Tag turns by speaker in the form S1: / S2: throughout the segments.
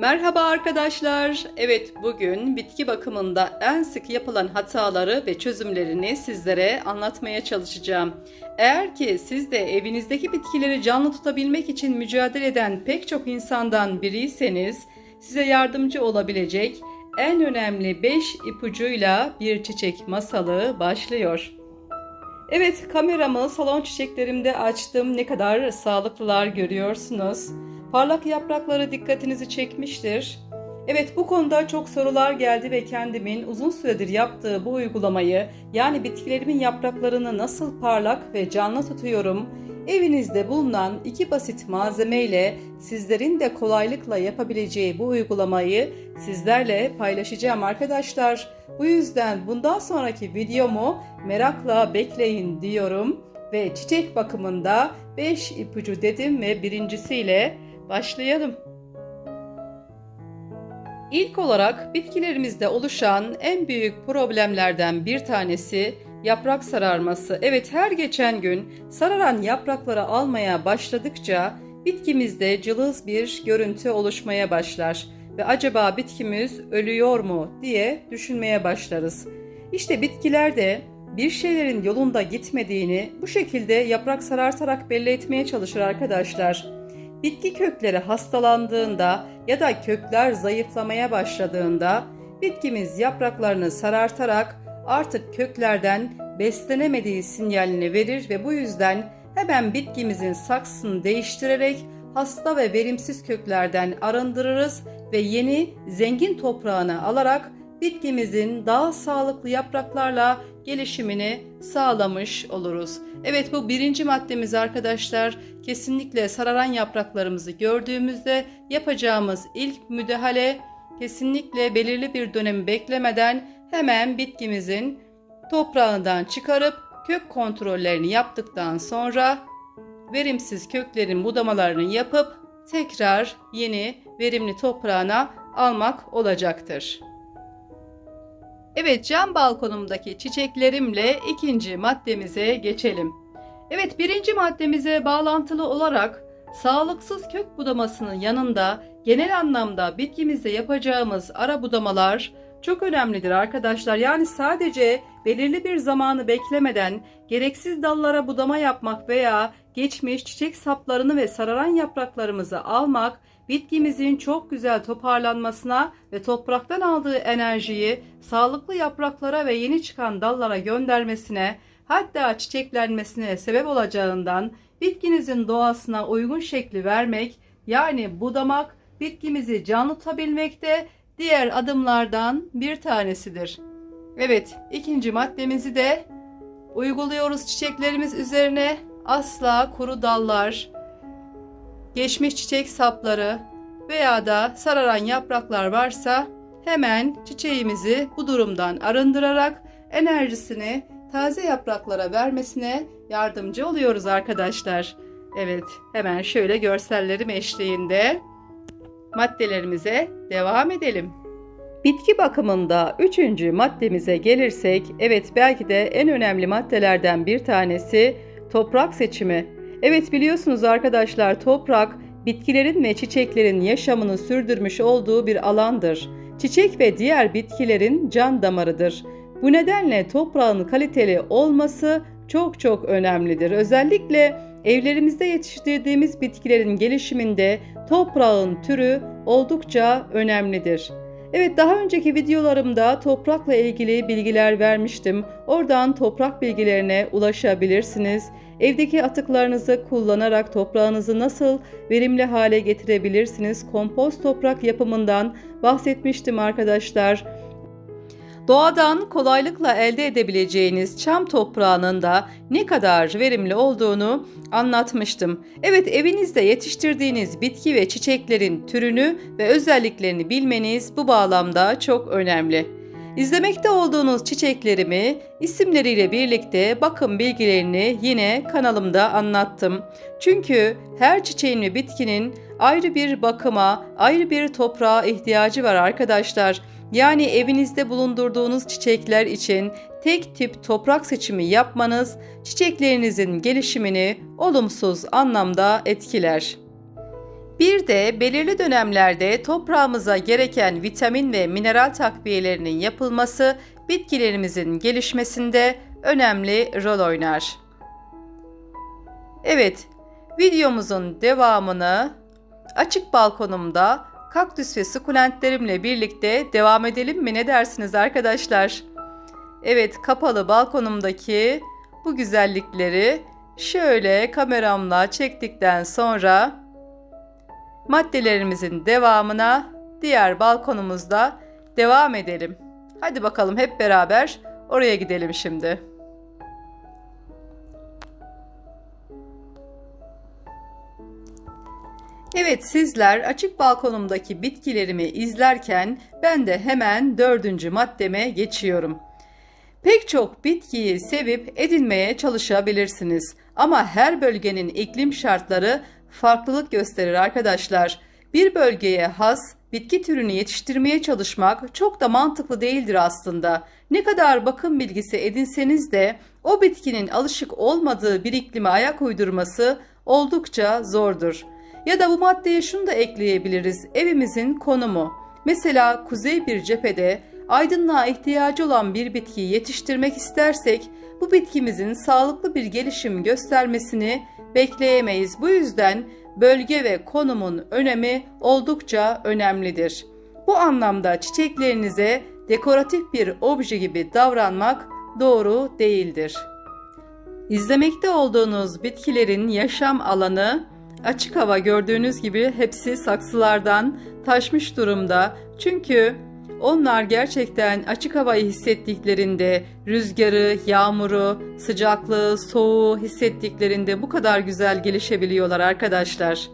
S1: Merhaba arkadaşlar. Evet bugün bitki bakımında en sık yapılan hataları ve çözümlerini sizlere anlatmaya çalışacağım. Eğer ki siz de evinizdeki bitkileri canlı tutabilmek için mücadele eden pek çok insandan biriyseniz size yardımcı olabilecek en önemli 5 ipucuyla bir çiçek masalı başlıyor. Evet kameramı salon çiçeklerimde açtım. Ne kadar sağlıklılar görüyorsunuz. Parlak yaprakları dikkatinizi çekmiştir. Evet bu konuda çok sorular geldi ve kendimin uzun süredir yaptığı bu uygulamayı yani bitkilerimin yapraklarını nasıl parlak ve canlı tutuyorum evinizde bulunan iki basit malzemeyle sizlerin de kolaylıkla yapabileceği bu uygulamayı sizlerle paylaşacağım arkadaşlar. Bu yüzden bundan sonraki videomu merakla bekleyin diyorum ve çiçek bakımında 5 ipucu dedim ve birincisiyle başlayalım. İlk olarak bitkilerimizde oluşan en büyük problemlerden bir tanesi yaprak sararması. Evet her geçen gün sararan yaprakları almaya başladıkça bitkimizde cılız bir görüntü oluşmaya başlar ve acaba bitkimiz ölüyor mu diye düşünmeye başlarız. İşte bitkiler de bir şeylerin yolunda gitmediğini bu şekilde yaprak sarartarak belli etmeye çalışır arkadaşlar. Bitki kökleri hastalandığında ya da kökler zayıflamaya başladığında bitkimiz yapraklarını sarartarak artık köklerden beslenemediği sinyalini verir ve bu yüzden hemen bitkimizin saksını değiştirerek hasta ve verimsiz köklerden arındırırız ve yeni zengin toprağını alarak bitkimizin daha sağlıklı yapraklarla gelişimini sağlamış oluruz. Evet bu birinci maddemiz arkadaşlar. Kesinlikle sararan yapraklarımızı gördüğümüzde yapacağımız ilk müdahale kesinlikle belirli bir dönemi beklemeden hemen bitkimizin toprağından çıkarıp kök kontrollerini yaptıktan sonra verimsiz köklerin budamalarını yapıp tekrar yeni verimli toprağına almak olacaktır. Evet cam balkonumdaki çiçeklerimle ikinci maddemize geçelim. Evet birinci maddemize bağlantılı olarak sağlıksız kök budamasının yanında genel anlamda bitkimizde yapacağımız ara budamalar çok önemlidir arkadaşlar. Yani sadece belirli bir zamanı beklemeden gereksiz dallara budama yapmak veya geçmiş çiçek saplarını ve sararan yapraklarımızı almak bitkimizin çok güzel toparlanmasına ve topraktan aldığı enerjiyi sağlıklı yapraklara ve yeni çıkan dallara göndermesine hatta çiçeklenmesine sebep olacağından bitkinizin doğasına uygun şekli vermek yani budamak bitkimizi canlı tutabilmekte diğer adımlardan bir tanesidir. Evet, ikinci maddemizi de uyguluyoruz çiçeklerimiz üzerine. Asla kuru dallar, geçmiş çiçek sapları veya da sararan yapraklar varsa hemen çiçeğimizi bu durumdan arındırarak enerjisini taze yapraklara vermesine yardımcı oluyoruz arkadaşlar. Evet, hemen şöyle görsellerim eşliğinde maddelerimize devam edelim. Bitki bakımında üçüncü maddemize gelirsek, evet belki de en önemli maddelerden bir tanesi toprak seçimi. Evet biliyorsunuz arkadaşlar toprak bitkilerin ve çiçeklerin yaşamını sürdürmüş olduğu bir alandır. Çiçek ve diğer bitkilerin can damarıdır. Bu nedenle toprağın kaliteli olması çok çok önemlidir. Özellikle evlerimizde yetiştirdiğimiz bitkilerin gelişiminde toprağın türü oldukça önemlidir. Evet daha önceki videolarımda toprakla ilgili bilgiler vermiştim. Oradan toprak bilgilerine ulaşabilirsiniz. Evdeki atıklarınızı kullanarak toprağınızı nasıl verimli hale getirebilirsiniz? Kompost toprak yapımından bahsetmiştim arkadaşlar. Doğadan kolaylıkla elde edebileceğiniz çam toprağının da ne kadar verimli olduğunu anlatmıştım. Evet evinizde yetiştirdiğiniz bitki ve çiçeklerin türünü ve özelliklerini bilmeniz bu bağlamda çok önemli. İzlemekte olduğunuz çiçeklerimi isimleriyle birlikte bakım bilgilerini yine kanalımda anlattım. Çünkü her çiçeğin ve bitkinin ayrı bir bakıma, ayrı bir toprağa ihtiyacı var arkadaşlar. Yani evinizde bulundurduğunuz çiçekler için tek tip toprak seçimi yapmanız çiçeklerinizin gelişimini olumsuz anlamda etkiler. Bir de belirli dönemlerde toprağımıza gereken vitamin ve mineral takviyelerinin yapılması bitkilerimizin gelişmesinde önemli rol oynar. Evet, videomuzun devamını açık balkonumda kaktüs ve sukulentlerimle birlikte devam edelim mi ne dersiniz arkadaşlar? Evet, kapalı balkonumdaki bu güzellikleri şöyle kameramla çektikten sonra maddelerimizin devamına diğer balkonumuzda devam edelim. Hadi bakalım hep beraber oraya gidelim şimdi. Evet sizler açık balkonumdaki bitkilerimi izlerken ben de hemen dördüncü maddeme geçiyorum. Pek çok bitkiyi sevip edinmeye çalışabilirsiniz ama her bölgenin iklim şartları farklılık gösterir arkadaşlar. Bir bölgeye has bitki türünü yetiştirmeye çalışmak çok da mantıklı değildir aslında. Ne kadar bakım bilgisi edinseniz de o bitkinin alışık olmadığı bir iklime ayak uydurması oldukça zordur. Ya da bu maddeye şunu da ekleyebiliriz. Evimizin konumu. Mesela kuzey bir cephede aydınlığa ihtiyacı olan bir bitkiyi yetiştirmek istersek bu bitkimizin sağlıklı bir gelişim göstermesini bekleyemeyiz. Bu yüzden bölge ve konumun önemi oldukça önemlidir. Bu anlamda çiçeklerinize dekoratif bir obje gibi davranmak doğru değildir. İzlemekte olduğunuz bitkilerin yaşam alanı açık hava gördüğünüz gibi hepsi saksılardan taşmış durumda. Çünkü onlar gerçekten açık havayı hissettiklerinde, rüzgarı, yağmuru, sıcaklığı, soğuğu hissettiklerinde bu kadar güzel gelişebiliyorlar arkadaşlar.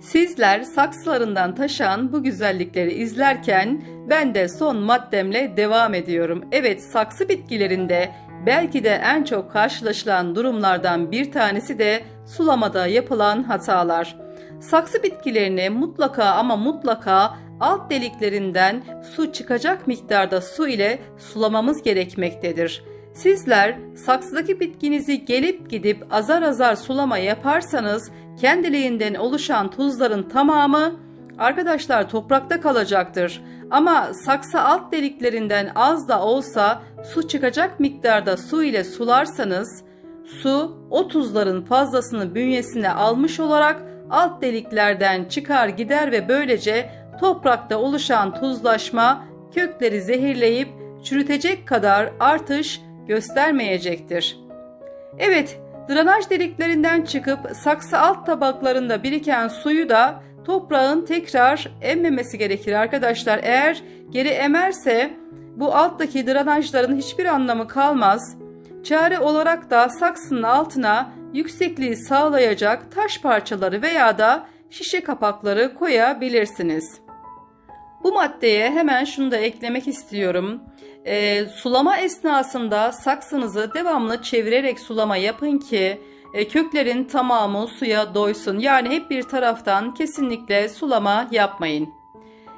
S1: Sizler saksılarından taşan bu güzellikleri izlerken ben de son maddemle devam ediyorum. Evet saksı bitkilerinde belki de en çok karşılaşılan durumlardan bir tanesi de sulamada yapılan hatalar. Saksı bitkilerine mutlaka ama mutlaka alt deliklerinden su çıkacak miktarda su ile sulamamız gerekmektedir. Sizler saksıdaki bitkinizi gelip gidip azar azar sulama yaparsanız kendiliğinden oluşan tuzların tamamı arkadaşlar toprakta kalacaktır. Ama saksı alt deliklerinden az da olsa su çıkacak miktarda su ile sularsanız su o tuzların fazlasını bünyesine almış olarak alt deliklerden çıkar gider ve böylece toprakta oluşan tuzlaşma kökleri zehirleyip çürütecek kadar artış göstermeyecektir. Evet, drenaj deliklerinden çıkıp saksı alt tabaklarında biriken suyu da toprağın tekrar emmemesi gerekir arkadaşlar. Eğer geri emerse bu alttaki drenajların hiçbir anlamı kalmaz. Çare olarak da saksının altına yüksekliği sağlayacak taş parçaları veya da şişe kapakları koyabilirsiniz. Bu maddeye hemen şunu da eklemek istiyorum. E, sulama esnasında saksınızı devamlı çevirerek sulama yapın ki e, köklerin tamamı suya doysun. Yani hep bir taraftan kesinlikle sulama yapmayın.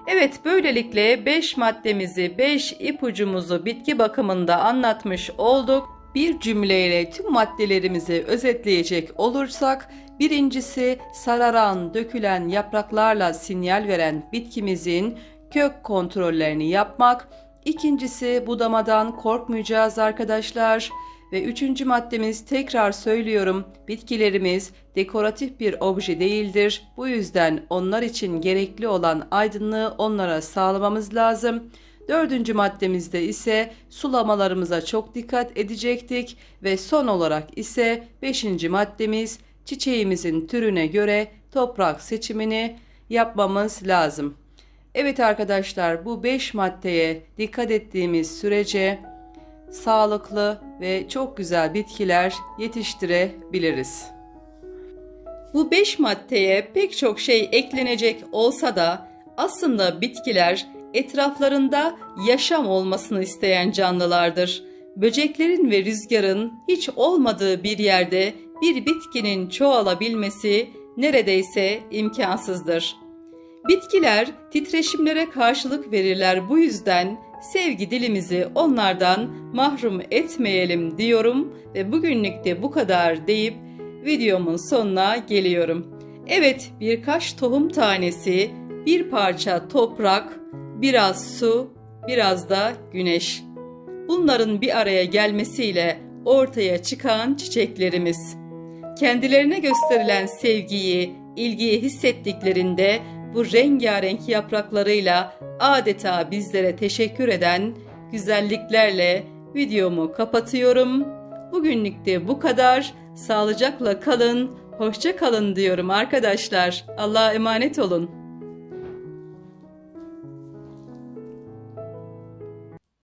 S1: Evet böylelikle 5 maddemizi 5 ipucumuzu bitki bakımında anlatmış olduk. Bir cümleyle tüm maddelerimizi özetleyecek olursak birincisi sararan, dökülen yapraklarla sinyal veren bitkimizin kök kontrollerini yapmak. İkincisi budamadan korkmayacağız arkadaşlar. Ve üçüncü maddemiz tekrar söylüyorum bitkilerimiz dekoratif bir obje değildir. Bu yüzden onlar için gerekli olan aydınlığı onlara sağlamamız lazım. Dördüncü maddemizde ise sulamalarımıza çok dikkat edecektik ve son olarak ise beşinci maddemiz çiçeğimizin türüne göre toprak seçimini yapmamız lazım. Evet arkadaşlar bu 5 maddeye dikkat ettiğimiz sürece sağlıklı ve çok güzel bitkiler yetiştirebiliriz. Bu 5 maddeye pek çok şey eklenecek olsa da aslında bitkiler etraflarında yaşam olmasını isteyen canlılardır. Böceklerin ve rüzgarın hiç olmadığı bir yerde bir bitkinin çoğalabilmesi neredeyse imkansızdır. Bitkiler titreşimlere karşılık verirler bu yüzden sevgi dilimizi onlardan mahrum etmeyelim diyorum ve bugünlük de bu kadar deyip videomun sonuna geliyorum. Evet, birkaç tohum tanesi, bir parça toprak, biraz su, biraz da güneş. Bunların bir araya gelmesiyle ortaya çıkan çiçeklerimiz. Kendilerine gösterilen sevgiyi, ilgiyi hissettiklerinde bu rengarenk yapraklarıyla adeta bizlere teşekkür eden güzelliklerle videomu kapatıyorum. Bugünlük de bu kadar. Sağlıcakla kalın, hoşça kalın diyorum arkadaşlar. Allah'a emanet olun.